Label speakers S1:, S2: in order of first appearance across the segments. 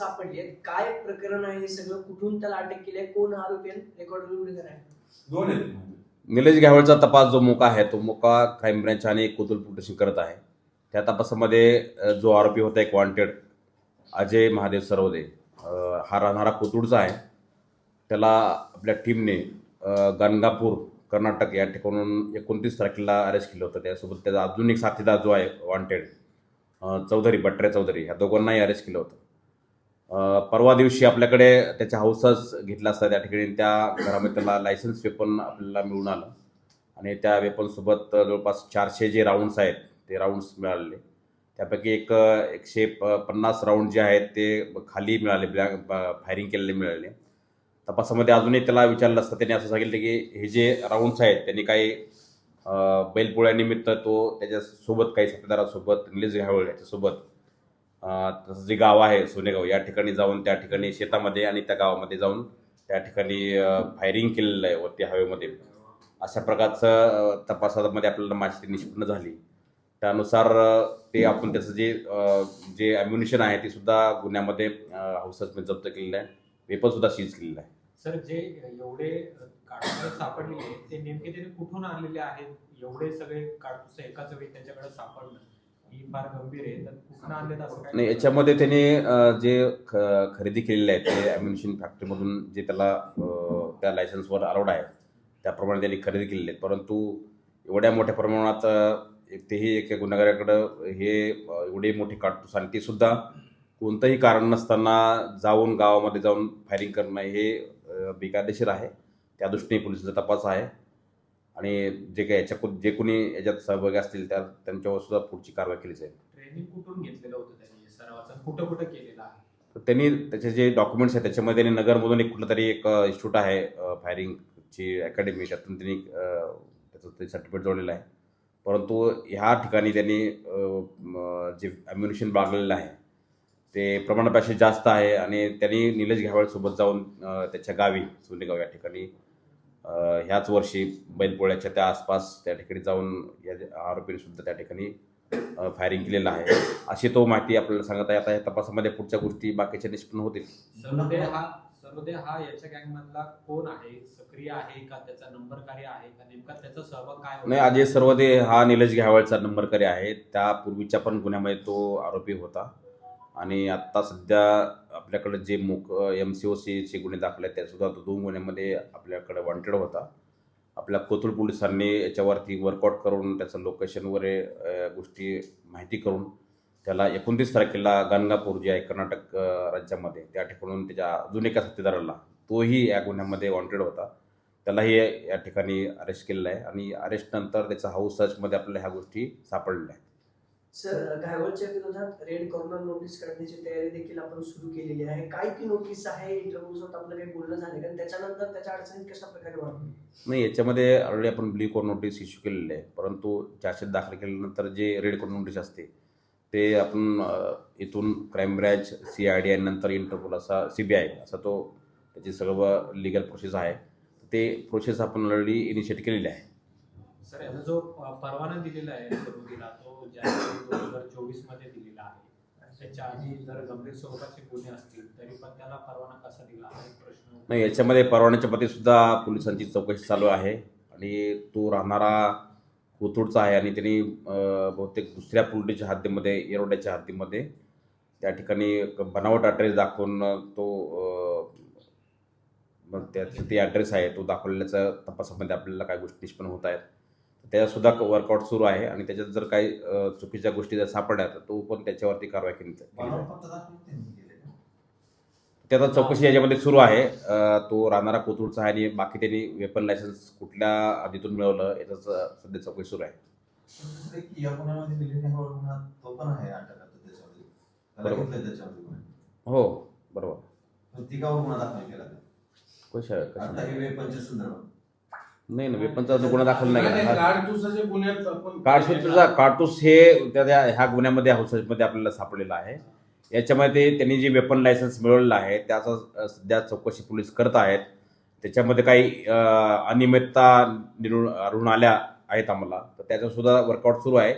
S1: सापडली काय प्रकरण आहे हे सगळं? कुठून त्याला अटक केली कोण आरोपी? रेकॉर्ड करायला.
S2: दोन आहेत म्हणजे.
S3: निलेश घ्यावळचा तपास जो मोका आहे तो मोका क्राईम ब्रँच आणि कोतुल पोलीस करत आहे. त्या तपासामध्ये जो आरोपी होता एक वॉन्टेड अजय महादेव सरवदे हा राहणारा कोतुळचा आहे. त्याला आपल्या टीमने गणगापूर कर्नाटक या ठिकाणून एकोणतीस तारखेला अरेस्ट केलं होतं. त्यासोबत त्याचा अजून एक साथीदार जो आहे वॉन्टेड चौधरी बट्रे चौधरी ह्या दोघांनाही अरेस्ट केलं होतं. परवा दिवशी आपल्याकडे त्याच्या हाऊसच घेतला असता त्या ठिकाणी. त्या घरामध्ये त्याला लायसन्स वेपन आपल्याला मिळून आलं. आणि त्या वेपनसोबत जवळपास चारशे जे राऊंड्स आहेत ते राऊंड्स मिळालेले. त्यापैकी एक एकशे प पन्नास राऊंड जे आहेत ते खाली मिळाले ब्लॅक फायरिंग केलेले मिळाले. तपासामध्ये अजूनही त्याला विचारलं असतं त्याने असं सांगितलं की हे जे राऊंड्स आहेत त्यांनी काही बैलपोळ्यानिमित्त तो त्याच्यासोबत काही साथीदारासोबत निलेश घावळ याच्यासोबत तसं जे गाव आहे सोनेगाव या ठिकाणी जाऊन त्या ठिकाणी शेतामध्ये आणि त्या गावामध्ये जाऊन त्या ठिकाणी फायरिंग केलेलं आहे वरती हवेमध्ये अशा प्रकारचं तपासामध्ये आपल्याला माहिती निष्पन्न झाली. त्यानुसार ते आपण त्याचं जे जे अम्युनिशन आहे ते सुद्धा गुन्ह्यामध्ये हाऊसमध्ये जप्त केलेलं आहे. वेपन सुद्धा सीज केलेलं आहे.
S4: सर जे एवढे काढूस सापडलेले ते नेमके त्याने कुठून आणलेले आहेत? एवढे सगळे काढूस एकाच वेळी त्यांच्याकडे सापडलं. ही फार गंभीर आहे. तर आणलेत असं काय
S3: नाही याच्यामध्ये त्याने अ, जे ख खरेदी केलेले आहे ते ॲम्युनिशन फॅक्टरीमधून जे त्याला अ, त्या लायसन्सवर अलाउड आहे त्याप्रमाणे त्यांनी खरेदी केलेले आहेत. परंतु एवढ्या मोठ्या प्रमाणात अ, एक तेही एका गुन्हेगाराकडं हे अ, एवढे मोठे काढतोस आणि ते सुद्धा कोणतंही कारण नसताना जाऊन गावामध्ये जाऊन फायरिंग करणं हे अ, बेकायदेशीर आहे. त्या दृष्टीने पोलिसांचा तपास आहे. आणि जे काही याच्या जे कोणी याच्यात सहभागी असतील त्या त्यांच्यावर सुद्धा पुढची कारवाई केली जाईल
S4: ट्रेनिंग कुठून घेतलेलं होतं त्यांनी? सरावाचं कुठं कुठं केलेलं आहे?
S3: तर त्यांनी त्याचे जे डॉक्युमेंट्स आहेत त्याच्यामध्ये त्यांनी नगरमधून एक कुठलं तरी एक इन्स्टिट्यूट आहे फायरिंगची अकॅडमी त्यातून त्यांनी त्याचं ते सर्टिफिकेट जोडलेलं आहे. परंतु ह्या ठिकाणी त्यांनी जे अम्युनिशन बाळगलेलं आहे ते प्रमाणापेक्षा जास्त आहे. आणि त्यांनी निलेश घ्यावळसोबत जाऊन त्याच्या गावी सोनेगाव या ठिकाणी ह्याच वर्षी बैलपोळ्याच्या त्या आसपास त्या ठिकाणी जाऊन या आरोपीने सुद्धा त्या ठिकाणी फायरिंग केलेलं आहे. अशी तो माहिती आपल्याला सांगत आहे. आता या तपासामध्ये पुढच्या गोष्टी बाकीच्या निष्पन्न होतील.
S4: सरोदे हा सरोदे हा याच्या गँग मधला कोण आहे? सक्रिय आहे का? त्याचा नंबरकारी आहे का? नेमका त्याचा सहभाग काय होता?
S3: नाही अजय सर्वदे हा निलेश घ्यावळचा नंबरकरी आहे. त्या पूर्वीच्या पण गुन्ह्यामध्ये तो आरोपी होता. आणि आत्ता सध्या आपल्याकडं जे मुक एम सी ओ सीचे गुन्हे दाखल आहेत त्यासुद्धा तो दोन गुन्ह्यामध्ये आपल्याकडे वॉन्टेड होता. आपल्या कोथरूड पोलिसांनी याच्यावरती वर्कआउट करून त्याचं लोकेशन वगैरे गोष्टी माहिती करून त्याला एकोणतीस तारखेला गंगापूर जे आहे कर्नाटक राज्यामध्ये त्या ठिकाणून त्याच्या अजून एका साथीदाराला तोही या गुन्ह्यामध्ये वॉन्टेड होता. त्यालाही या ठिकाणी अरेस्ट केलेलं आहे आणि अरेस्टनंतर त्याचा हाऊस सर्चमध्ये आपल्याला ह्या गोष्टी सापडलेल्या आहेत.
S1: सर घायवळच्या विरोधात रेड कॉर्नर नोटीस काढण्याची तयारी देखील आपण सुरू केलेली आहे. काय ती नोटीस आहे? इंटरव्ह्यूसोबत आपलं काही बोलणं झालं कारण त्याच्यानंतर त्याच्या अडचणीत कशा प्रकारे वाढली
S3: नाही याच्यामध्ये ऑलरेडी आपण ब्ल्यू कोड नोटीस इश्यू केलेली आहे परंतु चार्जशीट दाखल केल्यानंतर जे रेड कॉर्न नोटीस असते ते आपण इथून crime branch C I D आणि नंतर इंटरपोल असा सी बी आय असा तो त्याची सर्व लिगल प्रोसेस आहे. ते प्रोसेस आपण ऑलरेडी इनिशिएट केलेली आहे.
S4: त्याचा जो परवाना दिलेला आहे सरोदीला तो जानेवारी दोन हजार चोवीसमध्ये दिलेला आहे त्याच्या आधी जर गंभीर स्वरूपाचे गुन्हे असतील तरी पण त्याला परवाना कसा दिला? हा एक प्रश्न
S3: नाही याच्यामध्ये परवान्याच्या मध्ये सुद्धा पोलिसांची चौकशी चालू आहे आणि तो राहणारा कोथरूडचा आहे आणि त्यांनी बहुतेक दुसऱ्या पुलटीच्या हद्दीमध्ये येरोड्याच्या हद्दीमध्ये त्या ठिकाणी बनावट ॲड्रेस दाखवून तो त्या मग ॲड्रेस आहे तो दाखवलेल्याचा तपासामध्ये आपल्याला काय गोष्टी निष्पन्न होत आहेत. त्याच्यासुद्धा वर्कआउट सुरू आहे आणि त्याच्यात जर काही चुकीच्या गोष्टी जर सापडल्या तर तो पण त्याच्यावरती कारवाई केली? त्याचा चौकशी याच्यामध्ये सुरू आहे. तो राहणारा कोथरूडचा आहे आणि बाकी त्यांनी वेपन लायसन्स कुठल्या आधीतून मिळवलं याचं सध्या चौकशी सुरू आहे. हो बरोबर. कशा कशा नाही ना वेपनचा जो गुन्हा दाखल नाही केला.
S5: काडतुसाच्या गुन्ह्यात आपण
S3: कार्टूसचा कार्टूस हे त्या त्या ह्या गुन्ह्यामध्ये हाऊसमध्ये आपल्याला सापडलेला आहे. याच्यामध्ये त्यांनी जे वेपन लायसन्स मिळवलेलं आहे त्याचा अ, सध्या चौकशी पोलीस करत आहेत. त्याच्यामध्ये काही अ, अनियमितता निरून आढळून आल्या आहेत आम्हाला. तर त्याचं सुद्धा वर्कआउट सुरू आहे.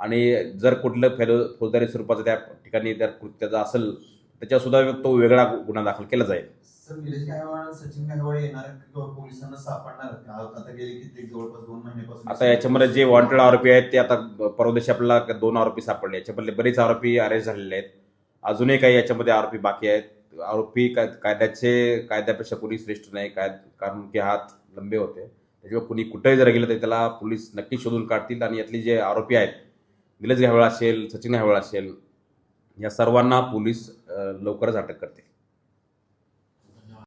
S3: आणि जर कुठलं फेरो फौजदारी स्वरूपाचं त्या ठिकाणी जर कृत्याचं असेल त्याच्यावर सुद्धा तो वेगळा गुन्हा दाखल केला जाईल?
S2: आता
S3: याच्यामध्ये जे वॉन्टेड आरोपी आहेत ते आता परदेशी आपल्याला दोन आरोपी सापडले. याच्यामधले बरेच आरोपी अरेस्ट झालेले आहेत. अजूनही काही याच्यामध्ये आरोपी बाकी आहेत. आरोपी काय कायद्याचे कायद्यापेक्षा कोणी श्रेष्ठ नाही. काय कारण की हात लंबे होते. त्याच्यामुळे कुणी कुठेही जर गेलं तरी त्याला पोलीस नक्की शोधून काढतील. आणि यातले जे आरोपी आहेत निलेश घावळ असेल सचिन घावळ असेल या सर्वांना पोलीस लवकरच अटक करतील.